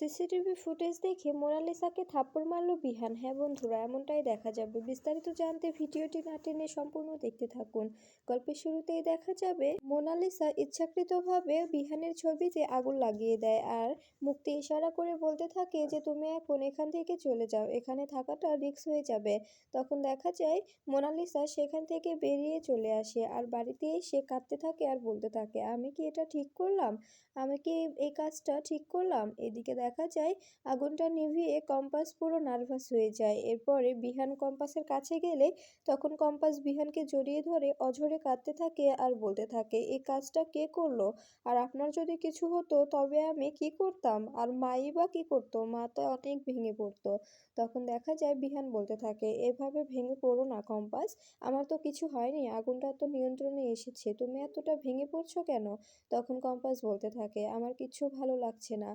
CCTV footage দেখে মোনালিসাকে থাপ্পড় মারল বিহান। হ্যাঁ বন্ধুরা, এমনটাই দেখা যাবে। বিস্তারিত জানতে ভিডিওটি না টেনে সম্পূর্ণ দেখতে থাকুন। গল্পের শুরুতেই দেখা যাবে, মোনালিসা ইচ্ছাকৃতভাবে বিহানের ছবিতে আগুন লাগিয়ে দেয় আর মুক্তি ইশারা করে বলতে থাকে যে, তুমি এখন এখান থেকে চলে যাও। এখানে থাকাটা রিক্স হয়ে যাবে। তখন দেখা যায়, মোনালিসা সেখান থেকে বেরিয়ে চলে আসে আর বাড়িতে এসে কাঁদতে থাকে আর বলতে থাকে, আমি কি এটা ঠিক করলাম? আমি কি এই কাজটা ঠিক করলাম? এদিকে দেখা যায়, আগুনটা নিভিয়ে কম্পাস পুরো নার্ভাস হয়ে যায়। এরপরে বিহান কম্পাসের কাছে গেলে তখন কম্পাস বিহানকে জড়িয়ে ধরে, অঝরে কাঁদতে থাকে আর বলতে থাকে এই কাজটা কে করল? আর আপনার যদি কিছু হতো, তবে আমি কি করতাম? আর মাই বা কি করতো? মা তো অনেক ভেঙে পড়তো। তখন দেখা যায়, বিহান বলতে থাকে, এভাবে ভেঙে পড়ো না কম্পাস, আমার তো কিছু হয়নি, আগুনটা তো নিয়ন্ত্রণে এসেছে, তুমি এতটা ভেঙে পড়ছো কেন? তখন কম্পাস বলতে থাকে, আমার কিছু ভালো লাগছে না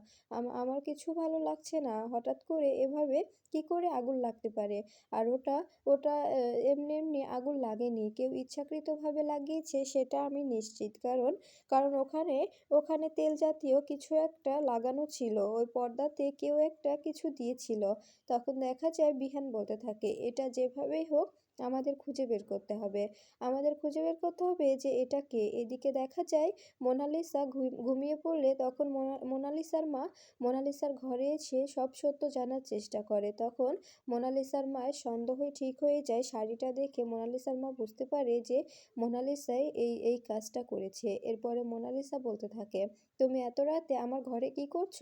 আমার কিছু ভালো লাগছে না। হঠাৎ করে এভাবে কি করে আগুন লাগতে পারে? আর ওটা ওটা এমনি এমনি লাগেনি। কেউ ইচ্ছাকৃতভাবে লাগিয়েছে সেটা আমি নিশ্চিত। কারণ কারণ ওখানে ওখানে তেল জাতীয় কিছু একটা লাগানো ছিল। ওই পর্দাতে কেউ একটা কিছু দিয়েছিল। তখন দেখা যায় বিহান বলতে থাকে, এটা যেভাবেই হোক আমাদের খুঁজে বের করতে হবে। আমাদের খুঁজে বের করতে হবে যে এটা কে? এদিকে দেখা যায় মোনালিসা ঘুমিয়ে পড়লে তখন মোনালিসার মা, মোনালিসার ঘরে এসে সব সত্য জানার চেষ্টা করে। তখন মোনালিসার মায়ের সন্দেহ ঠিক হয়ে যায় শাড়িটা দেখে। মোনালিসার মা বুঝতে পারে যে মোনালিসাই এই এই কাজটা করেছে। এরপরে মোনালিসা বলতে থাকে, তুমি এত রাতে আমার ঘরে কি করছ?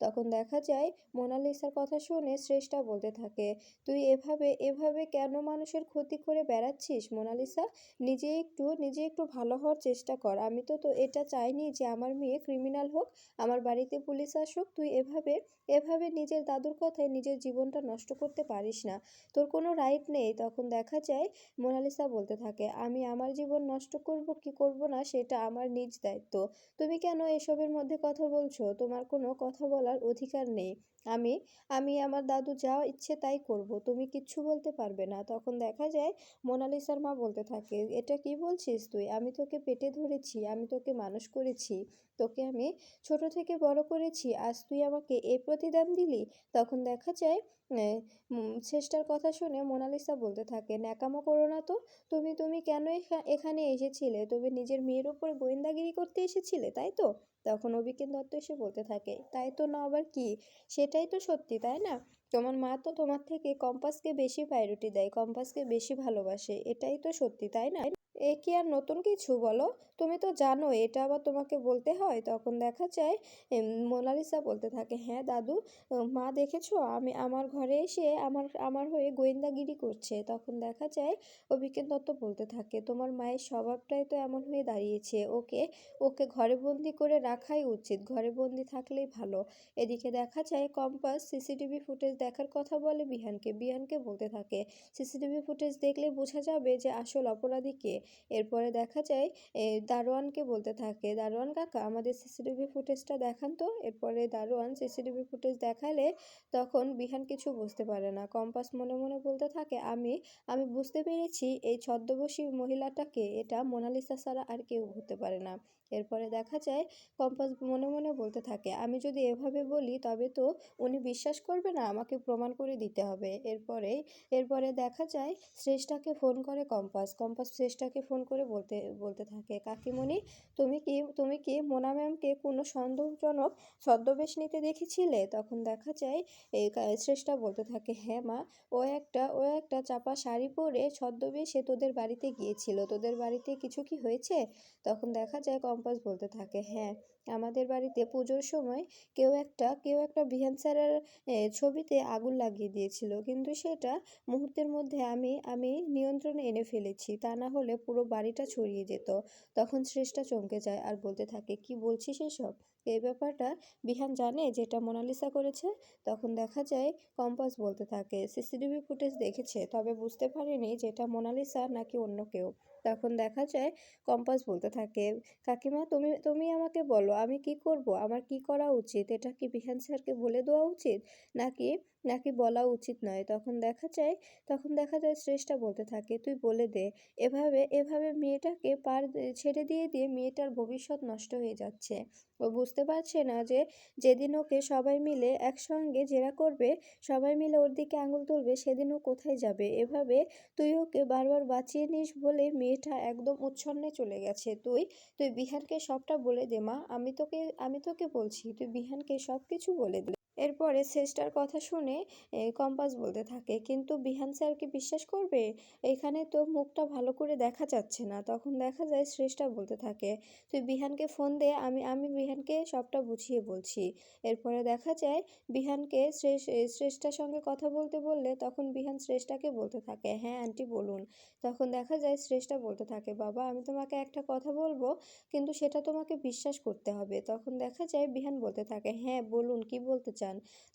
তখন দেখা যায় মোনালিসার কথা শুনে শ্রেষ্ঠা বলতে থাকে, তুই এভাবে এভাবে কেন মানুষের ক্ষতি করে বেড়াচ্ছিস মোনালিসা? নিজে একটু নিজে একটু ভালো হওয়ার চেষ্টা কর। আমি তো তো এটা চাইনি যে আমার মেয়ে ক্রিমিনাল হোক, আমার বাড়িতে পুলিশ আসুক, তুই এভাবে এভাবে নিজের দাদুর কথায় নিজের জীবনটা নষ্ট করতে পারিস না। তোর কোনো রাইট নেই। তখন দেখা যায় মোনালিসা বলতে থাকে, আমি আমার জীবন নষ্ট করব কি করব না সেটা আমার নিজ দায়িত্ব। তুমি কেন এসবের মধ্যে কথা বলছো? তোমার কোনো কথা বলার অধিকার নেই। আমি আমি আমার দাদু যা ইচ্ছে তাই করব। তুমি কিচ্ছু বলতে পারবে না। তখন দেখা যায় মোনালিসার মা বলতে থাকে, এটা কি বলছিস তুই? আমি তোকে পেটে ধরেছি, আমি তোকে মানুষ করেছি, তোকে আমি ছোট থেকে বড় করেছি, আজ তুই আমাকে এ প্রতিদান দিলি? তখন দেখা যায় শেষটার কথা শুনে মোনালিসা বলতে থাকে, ন্যাকামো করো না তো। তুমি তুমি কেন এখানে এসেছিলে? তুমি নিজের মেয়ের উপর গোয়েন্দাগিরি করতে এসেছিলে, তাই তো? তখন অভিকেন দত্ত এসে বলতে থাকে, তাই তো না আবার কি? সেটাই তো সত্যি, তাই না? তোমার মা তো তোমার থেকে কম্পাসকে বেশি প্রায়োরিটি দেয়, কম্পাসকে বেশি ভালোবাসে, এটাই তো সত্যি, তাই না? এ কি আর নতুন কিছু বলো? তুমি তো জানো এটা আবার তোমাকে বলতে হয়, তখন দেখা যায় মোনালিসা বলতে থাকে হ্যাঁ দাদু মা দেখেছ? আমি, আমার ঘরে এসে আমার আমার হয়ে গোয়েন্দাগিরি করছে। তখন দেখা যায় অভিজ্ঞান দত্ত বলতে থাকে, তোমার মায়ের স্বভাবটাই তো এমন হয়ে দাঁড়িয়েছে, ওকে ওকে ঘরে বন্দি করে রাখাই উচিত, ঘরে বন্দি থাকলেই ভালো। এদিকে দেখা যায়, কম্পাস সিসিটিভি ফুটেজ দেখার কথা বলে বিহানকে বিহানকে বলতে থাকে, সিসিটিভি ফুটেজ দেখলে বোঝা যাবে যে আসল অপরাধী কে। এরপরে দেখা যায় দারোয়ানকে বলতে থাকে, দারোয়ান কাকা, আমাদের সিসিটিভি ফুটেজটা দেখান তো। এরপরে দারোয়ান সিসিটিভি ফুটেজ দেখালে তখন বিহান কিছু বুঝতে পারে না। কম্পাস মনে মনে বলতে থাকে, আমি আমি বুঝতে পেরেছি, এই ছদ্মবশী মহিলাটাকে এটা মোনালিসা ছাড়া আর কেউ হতে পারে না। এরপরে দেখা যায়, কম্পাস মনে মনে বলতে থাকে, আমি যদি এভাবে বলি, তবে তো উনি বিশ্বাস করবে না, আমাকে প্রমাণ করে দিতে হবে। এরপরে এরপরে দেখা যায়, শ্রেষ্ঠাকে ফোন করে কম্পাস কম্পাস শ্রেষ্ঠাকে ফোন করে বলতে বলতে থাকে, কাকিমণি, তুমি কি তুমি কি মোনা ম্যামকে কোনো সন্দেহজনক ছদ্মবেশ নিতে দেখেছিলে? তখন দেখা যায় এই শ্রেষ্ঠা বলতে থাকে হ্যাঁ মা, ও একটা ও একটা চাপা শাড়ি পরে ছদ্মবেশে তোদের বাড়িতে গিয়েছিল। তোদের বাড়িতে কিছু কি হয়েছে? তখন দেখা যায় কম্পাস বলতে থাকে। হ্যাঁ আমাদের বাড়িতে পুজোর সময় কেউ একটা কেউ একটা বিহান স্যারের ছবিতে আগুন লাগিয়ে দিয়েছিল। কিন্তু সেটা মুহূর্তের মধ্যে আমি আমি নিয়ন্ত্রণে এনে ফেলেছি। তা না হলে পুরো বাড়িটা ছড়িয়ে যেত। তখন শ্রেষ্ঠা চমকে যায় আর বলতে থাকে, কি বলছিস এসব? এই ব্যাপারটা বিহান জানে যেটা মোনালিসা করেছে? তখন দেখা যায় কম্পাস বলতে থাকে, সিসিটিভি ফুটেজ দেখেছে, তবে বুঝতে পারেনি যেটা মোনালিসা নাকি অন্য কেউ। তখন দেখা যায় কম্পাস বলতে থাকে, কাকিমা, তুমি তুমি আমাকে বলো, আমি কি করব? আমার কি করা উচিত? এটা কি বিহান স্যারকে বলে দেওয়া উচিত? নাকি নাকি বলা উচিত নয়। তখন দেখা যায়, তখন দেখা যায় শ্রেষ্ঠা বলতে থাকে, তুই বলে দে। এভাবে এভাবে মেয়েটাকে পার ছেড়ে দিয়ে দিয়ে মেয়েটার ভবিষ্যৎ নষ্ট হয়ে যাচ্ছে। ও বুঝতে পারছে না যে, যেদিন ওকে সবাই মিলে একসঙ্গে জেরা করবে, সবাই মিলে ওর দিকে আঙুল তুলবে, সেদিন ও কোথায় যাবে? এভাবে তুই ওকে বারবার বাঁচিয়ে নিস বলে মেয়েটা একদম উচ্ছন্নে চলে গেছে। তুই তুই বিহানকে সবটা বলে দে মা। আমি তোকে আমি তোকে বলছি, তুই বিহানকে সব কিছু বলে দে। এরপরে শেষটার কথা শুনে কম্পাস বলতে থাকে, কিন্তু বিহান স্যার কি বিশ্বাস করবে? এখানে তো মুখটা ভালো করে দেখা যাচ্ছে না। তখন দেখা যায় শ্রেষ্ঠা বলতে থাকে, তুই বিহানকে ফোন দে, আমি আমি বিহানকে সবটা বুঝিয়ে বলছি। এরপরে দেখা যায় বিহানকে শ্রেষ শ্রেষ্ঠার সঙ্গে কথা বলতে বললে তখন বিহান শ্রেষ্ঠাকে বলতে থাকে হ্যাঁ আন্টি বলুন। তখন দেখা যায় শ্রেষ্ঠা বলতে থাকে, বাবা, আমি তোমাকে একটা কথা বলব, কিন্তু সেটা তোমাকে বিশ্বাস করতে হবে। তখন দেখা যায় বিহান বলতে থাকে হ্যাঁ বলুন, কি বলতে চান?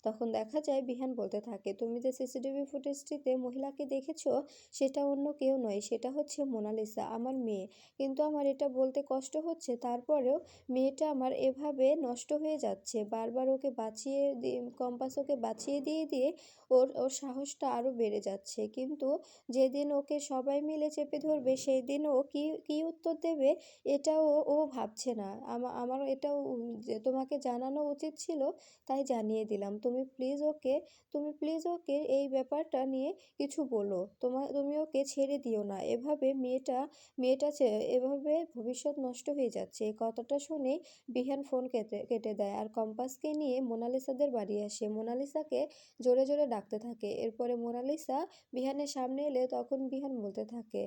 তখন দেখা যায় বিহান বলতে থাকে, তুমি যে সিসিটিভি ফুটেজটিতে মহিলাকে দেখেছ, সেটা অন্য কেউ নয়, সেটা হচ্ছে মোনালিসা, আমার মেয়ে। কিন্তু আমার এটা বলতে কষ্ট হচ্ছে, তারপরেও মেয়েটা আমার এভাবে নষ্ট হয়ে যাচ্ছে। বারবার ওকে বাঁচিয়ে দিয়ে কম্পাস ওকে বাঁচিয়ে দিয়ে দিয়ে ওর ওর সাহসটা আরও বেড়ে যাচ্ছে। কিন্তু যেদিন ওকে সবাই মিলে চেপে ধরবে সেই দিন ও কী কী উত্তর দেবে, এটাও ও ভাবছে না। আমা- আমার এটাও তোমাকে জানানো উচিত ছিল, তাই জানিয়ে দিলাম। তুমি প্লিজ ওকে, তুমি প্লিজ ওকে এই ব্যাপারটা নিয়ে কিছু বলো। তোমার তুমি ওকে ছেড়ে দিও না। এভাবে মেয়েটা মেয়েটা এভাবে ভবিষ্যৎ নষ্ট হয়ে যাচ্ছে। এই কথাটা শুনে বিহান ফোন কেটে কেটে দেয় আর কম্পাসকে নিয়ে মোনালিসাদের বাড়ি আসে। মোনালিসাকে জোরে জোরে ডাকতে থাকে। এরপরে মোনালিসা বিহানের সামনে এলে তখন বিহান বলতে থাকে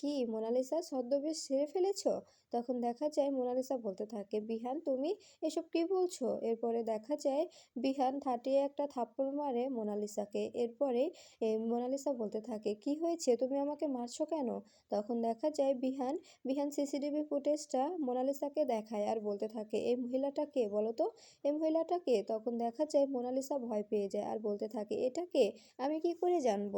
কি মোনালিসা, ছদ্মবেশ ছেড়ে ফেলেছ? তখন দেখা যায় মোনালিসা বলতে থাকে, বিহান, তুমি এসব কি বলছো? এরপরে দেখা যায় বিহান থাটিয়ে একটা থাপ্পড় মারে মোনালিসাকে। এরপরে মোনালিসা বলতে থাকে, কি হয়েছে? তুমি আমাকে মারছো কেন? তখন দেখা যায় বিহান বিহান সিসিটিভি ফুটেজটা মোনালিসাকে দেখায় আর বলতে থাকে, এই মহিলাটা কে বলো তো? এই মহিলাটা কে? তখন দেখা যায় মোনালিসা ভয় পেয়ে যায় আর বলতে থাকে এটাকে আমি কি করে জানব?